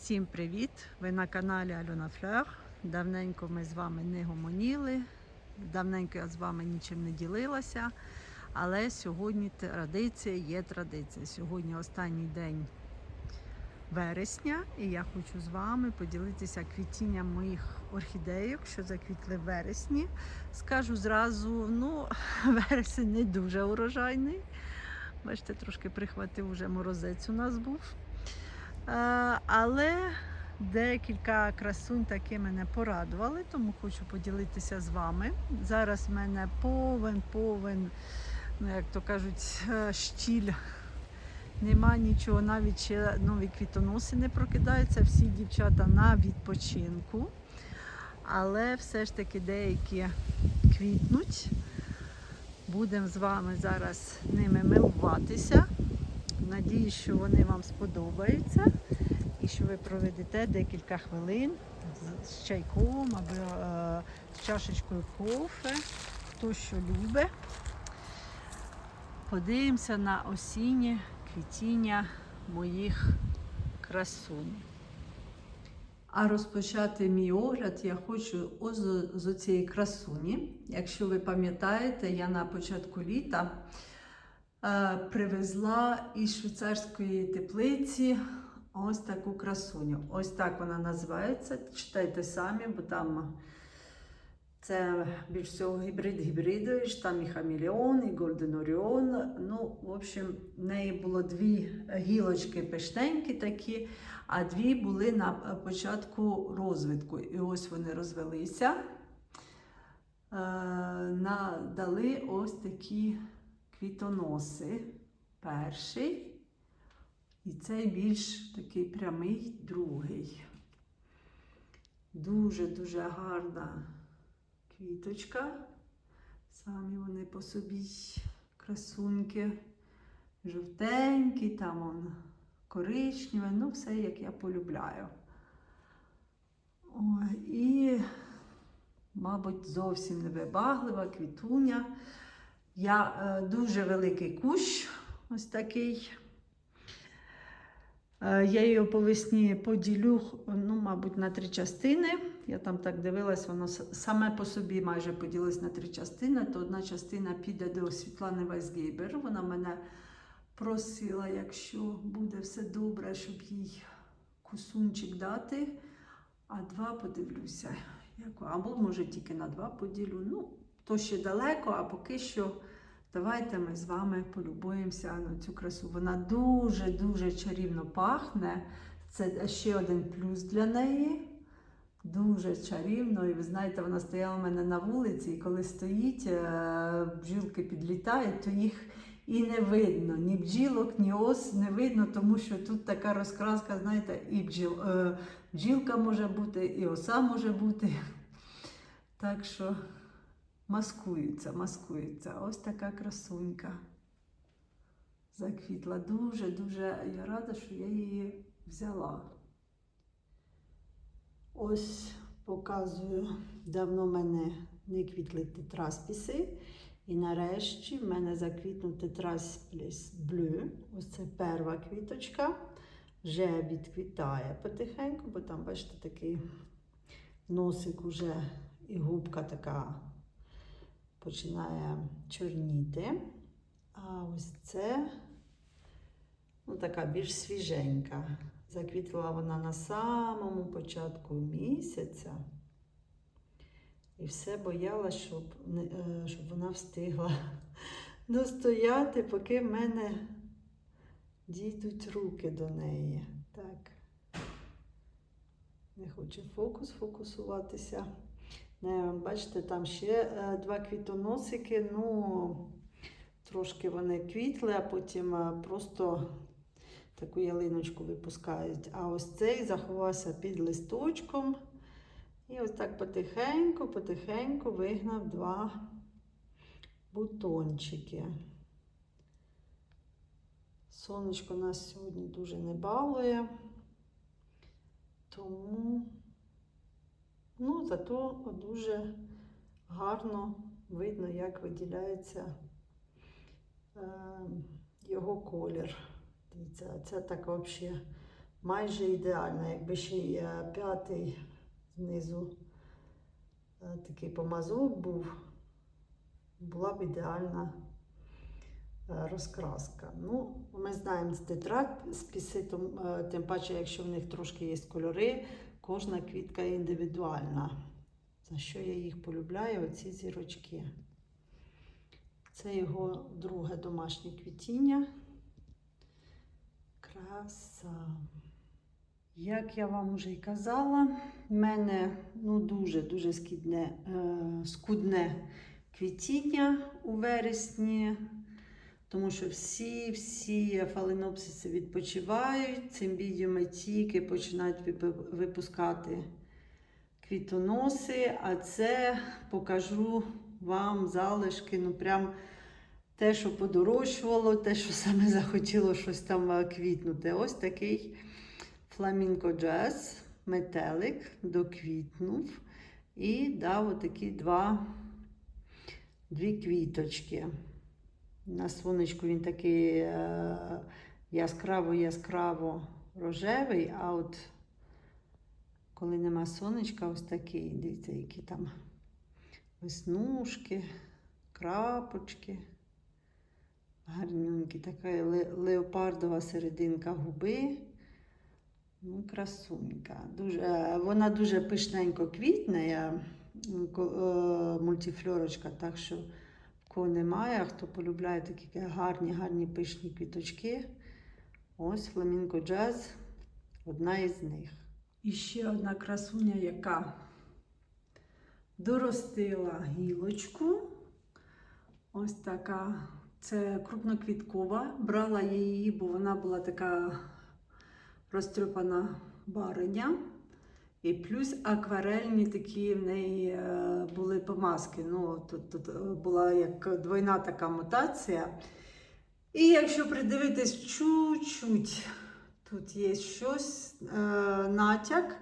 Всім привіт! Ви на каналі Альона Флер. Давненько ми з вами не гомоніли, давненько я з вами нічим не ділилася. Але сьогодні традиція є традиція. Сьогодні останній день вересня, і я хочу з вами поділитися квітінням моїх орхідейок, що заквітли в вересні. Скажу зразу, ну, вересень не дуже урожайний. Бачите, трошки прихватив уже морозець у нас був. Але декілька красунь таки мене порадували, тому хочу поділитися з вами. Зараз в мене повен, повен, ну як то кажуть, е, щіль. Нема нічого, навіть ще нові квітоноси не прокидаються, всі дівчата на відпочинку. Але все ж таки деякі квітнуть. Будемо з вами зараз ними милуватися. Надіюсь, що вони вам сподобаються і що ви проведете декілька хвилин з, чайком або е, з чашечкою кофе, хто що любить. Подивимося на осіннє квітіння моїх красунь. А розпочати мій огляд я хочу ось з, цієї красуні. Якщо ви пам'ятаєте, я на початку літа привезла із швейцарської теплиці ось таку красуню. Ось так вона називається. Читайте самі, бо там це більш всього гібрид гібриду, там і хамілеон, і Голден Оріон. Ну, в общем, в неї було дві гілочки пишненькі такі, а дві були на початку розвитку. І ось вони розвелися. Е, Надали ось такі квітоноси. Перший. І цей більш такий прямий другий. Дуже-дуже гарна квіточка. Самі вони по собі красуньки, жовтенькі, там он коричневе, ну все як я полюбляю. Ой, і, мабуть, зовсім невибаглива квітуня. Я е, дуже великий кущ, ось такий. Е, Я її по весні поділю, ну, мабуть, на три частини. Я там так дивилась, воно саме по собі майже поділилось на три частини. То одна частина піде до Світлани Вайсгейбер. Вона мене просила, якщо буде все добре, щоб їй кусунчик дати. А два подивлюся. Або може тільки на два поділю. Ну, то ще далеко, а поки що. Давайте ми з вами полюбуємося на цю красу. Вона дуже-дуже чарівно пахне. Це ще один плюс для неї. Дуже чарівно. І ви знаєте, вона стояла у мене на вулиці, і коли стоїть, е, бджілки підлітають, то їх і не видно. Ні бджілок, ні ос не видно, тому що тут така розкраска, знаєте, і бджіл, е, бджілка може бути, і оса може бути. Так що маскується, маскується. Ось така красунька. Заквітла. Дуже-дуже я рада, що я її взяла. Ось показую, давно в мене не квітли тетраспіси. І нарешті в мене заквітнув тетраспіс блю. Ось це перша квіточка. Вже відквітає потихеньку, бо там, бачите, такий носик уже і губка така починає чорніти. А ось це ну, така більш свіженька. Заквітла вона на самому початку місяця. І все боялась, щоб, е, щоб вона встигла достояти, поки в мене дійдуть руки до неї. Так. Не хоче фокус фокусуватися. Не, бачите, там ще е, два квітоносики. Ну, трошки вони квітли, а потім е, просто таку ялиночку випускають. А ось цей заховався під листочком. І ось так потихеньку, потихеньку вигнав два бутончики. Сонечко нас сьогодні дуже не балує. Тому Ну, зато дуже гарно видно, як виділяється е, його колір. Дивіться, це так взагалі майже ідеальна. Якби ще й е, п'ятий знизу е, такий помазок був, була б ідеальна е, розкраска. Ну, ми знаємо з тетрад з піситом, е, тим паче, якщо в них трошки є кольори, кожна квітка індивідуальна. За що я їх полюбляю, оці зірочки. Це його друге домашнє квітіння. Краса. Як я вам вже й казала, в мене ну, дуже-дуже скідне, е, скудне квітіння у вересні, тому що всі-всі фаленопсиси відпочивають, цимбідіуми тільки починають випускати квітоноси, а це покажу вам залишки, ну прям те, що подорожчувало, те, що саме захотіло щось там е, квітнути. Ось такий фламінко джаз, метелик, доквітнув і дав отакі два, дві квіточки. На сонечку він такий е, яскраво-яскраво рожевий, а от коли нема сонечка, ось такий, дивіться, які там веснушки, крапочки. Гарнюнькі, така леопардова серединка губи. Ну, красунька. Дуже, е, вона дуже пишненько квітне, е, мультифльорочка, так що кого немає, хто полюбляє такі гарні, гарні пишні квіточки. Ось фламінко джаз, одна із них. І ще одна красуня, яка доростила гілочку. Ось така. Це крупноквіткова. Брала я її, бо вона була така розтрюпана бариня. І плюс акварельні такі в неї е, були помазки. Ну, тут, тут е, була як двойна така мутація. І якщо придивитись чуть-чуть, тут є щось, е, натяк.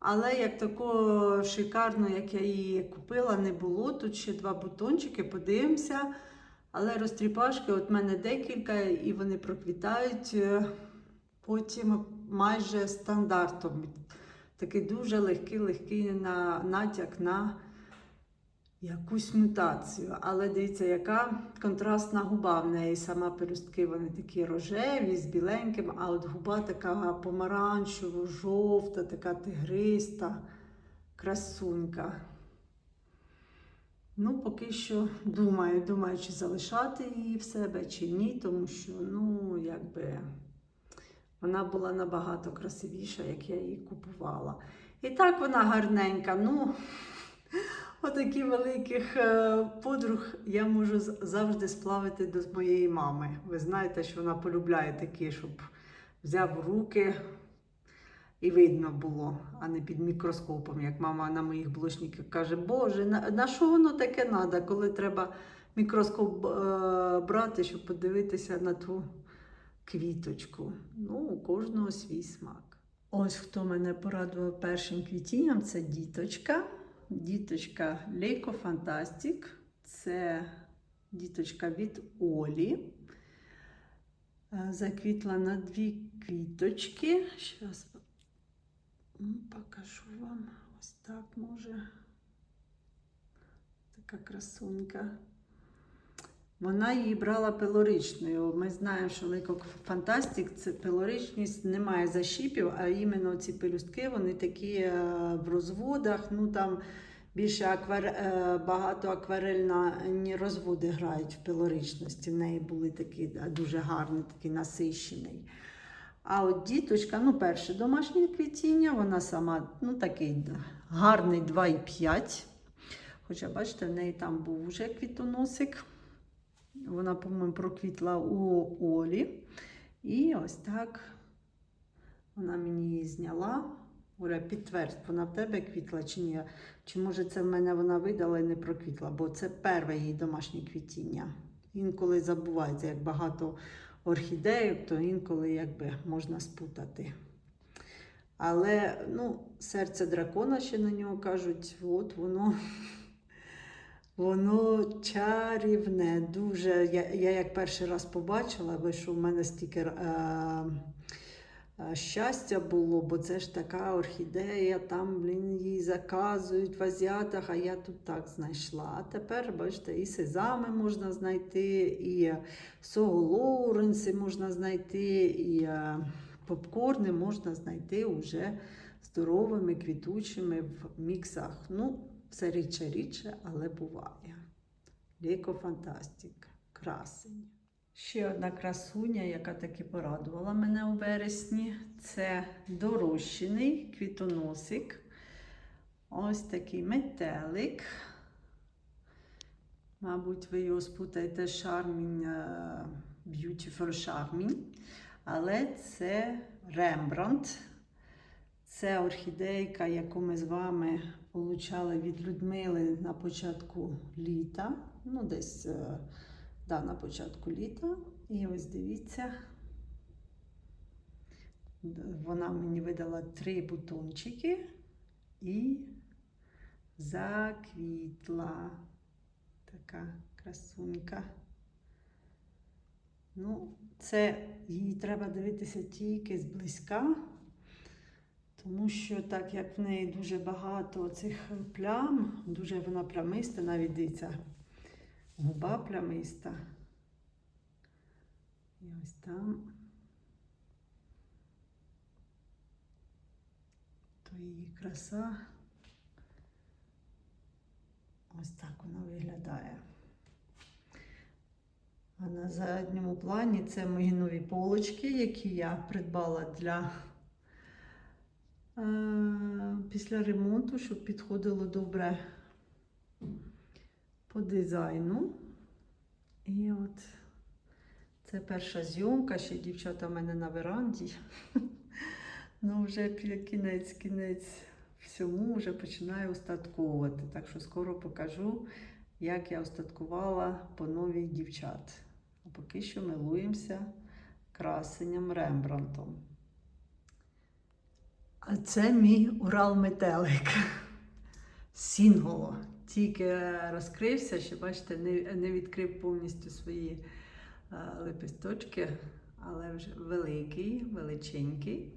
Але як такого шикарно, як я її купила, не було. Тут ще два бутончики, подивимося. Але розтріпашки, от мене декілька, і вони проквітають потім майже стандартом. Такий дуже легкий, легкий на, натяк на якусь мутацію. Але дивіться, яка контрастна губа в неї. Сама пелюстки вони такі рожеві з біленьким, а от губа така помаранчево, жовта, така тигриста, красунька. Ну, поки що думаю, думаю, чи залишати її в себе, чи ні, тому що, ну, якби вона була набагато красивіша, як я її купувала. І так вона гарненька. Ну, отакі великих е, подруг я можу завжди сплавити до моєї мами. Ви знаєте, що вона полюбляє такі, щоб взяв руки і видно було, а не під мікроскопом, як мама на моїх блочниках каже, Боже, на, що воно таке треба, коли треба мікроскоп е, брати, щоб подивитися на ту квіточку. Ну, у кожного свій смак. Ось хто мене порадував першим квітінням, це діточка. Діточка Лейко Фантастик. Це діточка від Олі. Е, Заквітла на дві квіточки. Зараз покажу вам. Ось так може. Така красунька. Вона її брала пилоричною. Ми знаємо, що Лейко Фантастик це пилоричність, немає защіпів, а іменно ці пелюстки, вони такі е, в розводах. Ну там більше аквар... е, багато акварельні розводи грають в пилоричності. В неї були такі дуже гарні, такий насищений. А от діточка, ну, перше домашнє квітіння, вона сама ну, такий гарний 2,5. Хоча, бачите, в неї там був вже квітоносик. Вона, по-моєму, проквітла у Олі. І ось так вона мені її зняла. Оля, підтвердь, вона в тебе квітла чи ні? Чи може це в мене вона видала і не проквітла, бо це перше її домашнє квітіння. Інколи забувається, як багато орхідеїв, то інколи якби можна спутати. Але ну, серце дракона ще на нього кажуть, от воно Воно чарівне, дуже. Я, я як перший раз побачила, ви що в мене стільки е, е, щастя було, бо це ж така орхідея, там блін, її заказують в Азіатах, а я тут так знайшла. А тепер, бачите, і сезами можна знайти, і соголоуренси можна знайти, і е, попкорни можна знайти уже здоровими, квітучими в міксах. Ну, все рідше рідше, але буває. Ліко фантастик, красень. Ще одна красуня, яка таки порадувала мене у вересні, це дорощений квітоносик. Ось такий метелик. Мабуть, ви його спутаєте Charming, е, Beautiful Charming. Але це Рембрандт. Це орхідейка, яку ми з вами получали від Людмили на початку літа. Ну, десь е, да, на початку літа. І ось дивіться. Вона мені видала три бутончики і заквітла. Така красунька. Ну, це їй треба дивитися тільки зблизька, тому що так як в неї дуже багато цих плям, дуже вона плямиста, навіть дивіться, губа плямиста. І ось там. То її краса. Ось так вона виглядає. А на задньому плані це мої нові полочки, які я придбала для після ремонту, щоб підходило добре по дизайну. І от це перша зйомка, ще дівчата в мене на веранді. Ну, вже кінець, кінець всьому вже починаю остатковувати. Так що скоро покажу, як я остаткувала по новій дівчат. А поки що милуємося красенням Рембрандтом. Це мій Урал-метелик. Сінголо. Тільки розкрився, ще бачите, не, не відкрив повністю свої е, лепесточки, але вже великий, величенький.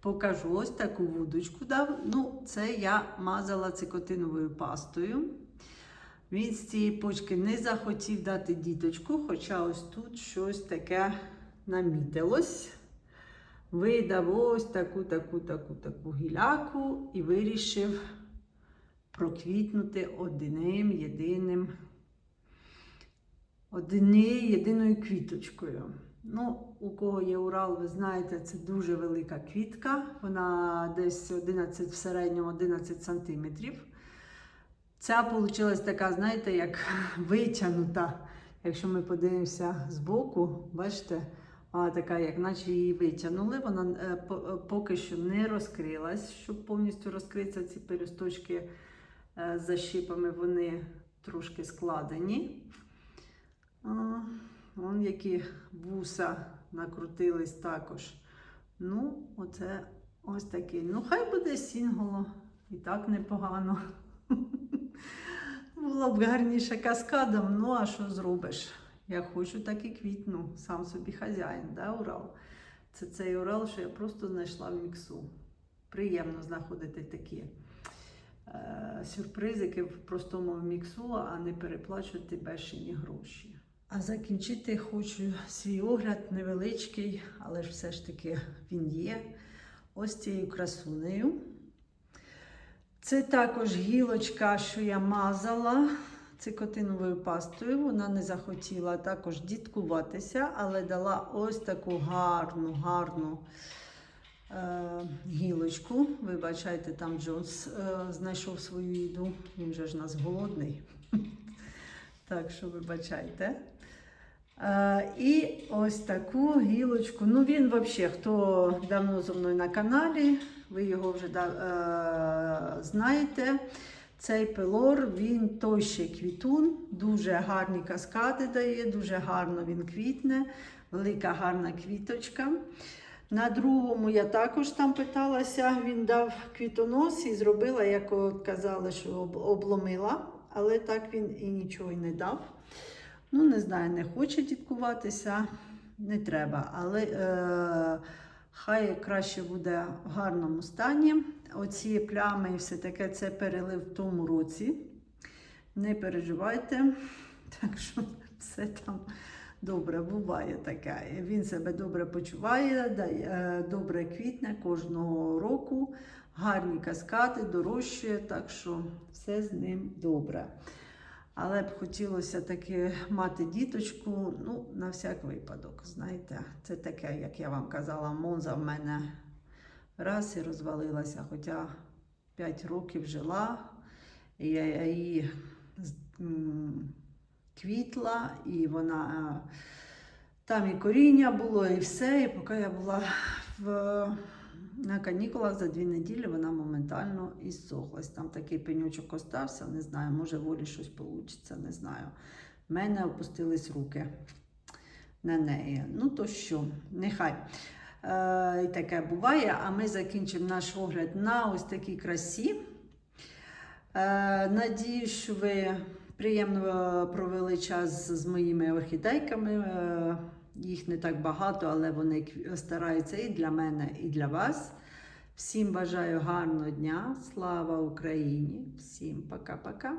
Покажу ось таку вудочку дав. Ну, це я мазала цикотиновою пастою. Він з цієї почки не захотів дати діточку, хоча ось тут щось таке намітилось. Видав ось таку, таку, таку, таку гіляку і вирішив проквітнути одним єдиним, однією єдиною квіточкою. Ну, у кого є Урал, ви знаєте, це дуже велика квітка. Вона десь 11 в середньому 11 сантиметрів. Ця вийшла така, знаєте, як витягнута. Якщо ми подивимося збоку, бачите, така, як наче її витягнули. Вона е, е, поки що не розкрилась, щоб повністю розкритися ці пелюсточки е, з защіпами, вони трошки складені. Вон які вуса накрутились також. Ну, оце ось такий. Ну, хай буде сінголо. І так непогано. Було б гарніше каскадом, ну а що зробиш? Я хочу, так і квітну. Сам собі хазяїн, да, Урал? Це цей Урал, що я просто знайшла в міксу. Приємно знаходити такі е, сюрпризики в простому міксу, а не переплачувати бешені гроші. А закінчити хочу свій огляд невеличкий, але ж все ж таки він є. Ось цією красунею. Це також гілочка, що я мазала цикотиновою пастою. Вона не захотіла також діткуватися, але дала ось таку гарну, гарну е, гілочку. Ви бачите, там Джонс е, знайшов свою їду. Він же ж нас голодний. Так що вибачайте. Е, і ось таку гілочку. Ну, він взагалі, хто давно зі мною на каналі, ви його вже е, знаєте. Цей пилор, він той ще квітун, дуже гарні каскади дає, дуже гарно він квітне, велика гарна квіточка. На другому я також там питалася, він дав квітонос і зробила, як от казали, що обломила, але так він і нічого й не дав. Ну, не знаю, не хоче діткуватися, не треба. Але е, Хай краще буде в гарному стані. Оці плями і все таке це перелив в тому році. Не переживайте, так що все там добре буває таке. Він себе добре почуває, е, добре квітне кожного року, гарні каскади, дорожчує, так що все з ним добре. Але б хотілося таки мати діточку, ну, на всяк випадок. Знаєте, це таке, як я вам казала, Монза в мене раз і розвалилася, хоча 5 років жила, і я її квітла, і вона е, там і коріння було, і все. І поки я була в, на канікулах за дві неділі, вона моментально ісохлась. Там такий пенючок остався, не знаю, може волі щось вийде, не знаю. В мене опустились руки на неї. Ну то що, нехай. Е, таке буває. А ми закінчимо наш огляд на ось такій красі. Е, надію, що ви приємно провели час з моїми орхідейками. Їх не так багато, але вони стараються і для мене, і для вас. Всім бажаю гарного дня. Слава Україні! Всім пока-пока!